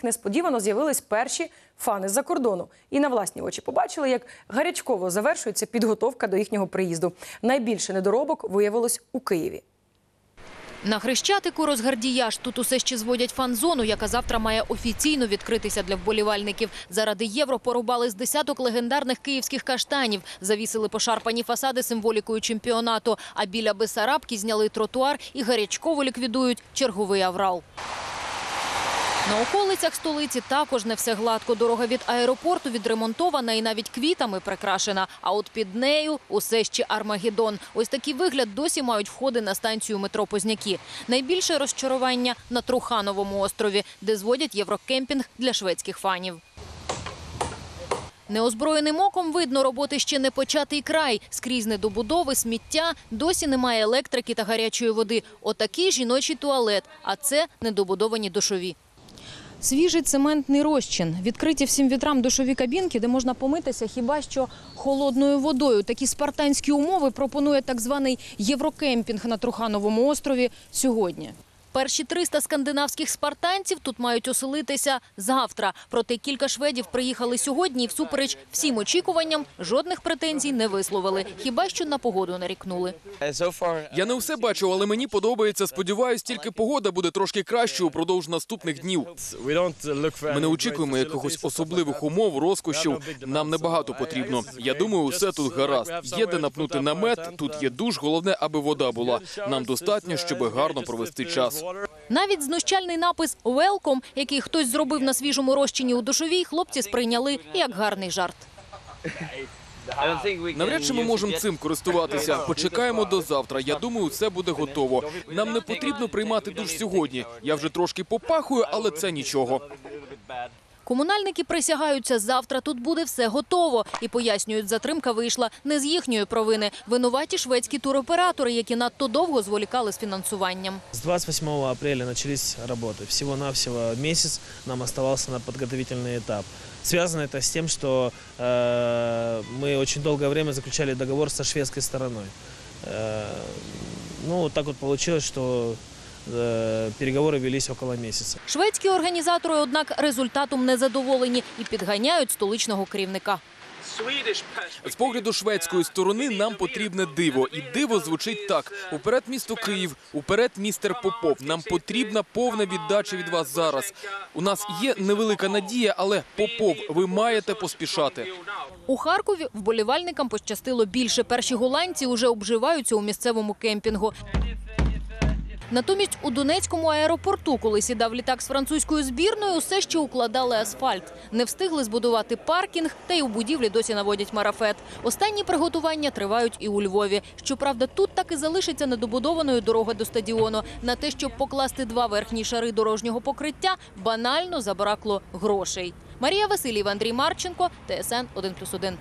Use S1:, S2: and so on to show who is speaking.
S1: них несподівано з'явились перші фани з-за кордону і на власні очі побачили, як гарячково завершується підготовка до їхнього приїзду. Найбільше недоробок виявилось у Києві.
S2: На Хрещатику розгардіяж. Тут усе ще зводять фан-зону, яка завтра має офіційно відкритися для вболівальників. Заради євро порубали з десяток легендарних київських каштанів, завісили пошарпані фасади символікою чемпіонату, а біля Бесарабки зняли тротуар і гарячково ліквідують черговий аврал. На околицях столиці також не все гладко. Дорога від аеропорту відремонтована і навіть квітами прикрашена. А от під нею усе ще Армагеддон. Ось такий вигляд досі мають входи на станцію метро Позняки. Найбільше розчарування на Трухановому острові, де зводять єврокемпінг для шведських фанів. Неозброєним оком видно, роботи ще не початий край. Скрізь недобудови, сміття, досі немає електрики та гарячої води. Отакий жіночий туалет, а це недобудовані душові. Свіжий цементний розчин. Відкриті всім вітрам душові кабінки, де можна помитися хіба що холодною водою. Такі спартанські умови пропонує так званий єврокемпінг на Трухановому острові сьогодні. Перші 300 скандинавських спартанців тут мають оселитися завтра. Проте кілька шведів приїхали сьогодні і всупереч всім очікуванням жодних претензій не висловили. Хіба що на погоду нарікнули.
S3: Я не все бачу, але мені подобається. Сподіваюсь, тільки погода буде трошки краще упродовж наступних днів. Ми не очікуємо якихось особливих умов, розкошів. Нам небагато потрібно. Я думаю, усе тут гаразд. Є де напнути намет, тут є душ. Головне, аби вода була. Нам достатньо, щоб гарно провести час.
S2: Навіть знущальний напис «Welcome», який хтось зробив на свіжому розчині у душовій, хлопці сприйняли як гарний жарт.
S3: Навряд чи ми можемо цим користуватися. Почекаємо до завтра. Я думаю, все буде готово. Нам не потрібно приймати душ сьогодні. Я вже трошки попахую, але це нічого.
S2: Комунальники присягаються, завтра тут буде все готово. І пояснюють, затримка вийшла не з їхньої провини. Винуваті шведські туроператори, які надто довго зволікали з фінансуванням.
S4: С 28 апреля начались работы. Всего-навсего месяц нам оставался на подготовительный этап. Связано это с тем, что э, мы очень долгое время заключали договор со шведской стороной. Э, ну, вот так вот получилось, что э, переговоры велись около месяца.
S2: Шведські організатори, однак, результатом не задоволені і підганяють столичного керівника.
S3: З погляду шведської сторони нам потрібне диво, і диво звучить так: уперед місто Київ, уперед містер Попов. Нам потрібна повна віддача від вас зараз. У нас є невелика надія, але Попов, ви маєте поспішати.
S2: У Харкові вболівальникам пощастило більше. Перші голландці вже обживаються у місцевому кемпінгу. Натомість у Донецькому аеропорту, коли сідав літак з французькою збірною, усе ще укладали асфальт. Не встигли збудувати паркінг, та й у будівлі досі наводять марафет. Останні приготування тривають і у Львові. Щоправда, тут так і залишиться недобудованою дорога до стадіону. На те, щоб покласти два верхні шари дорожнього покриття, банально забракло грошей. Марія Васильєва, Андрій Марченко, ТСН 1+,1.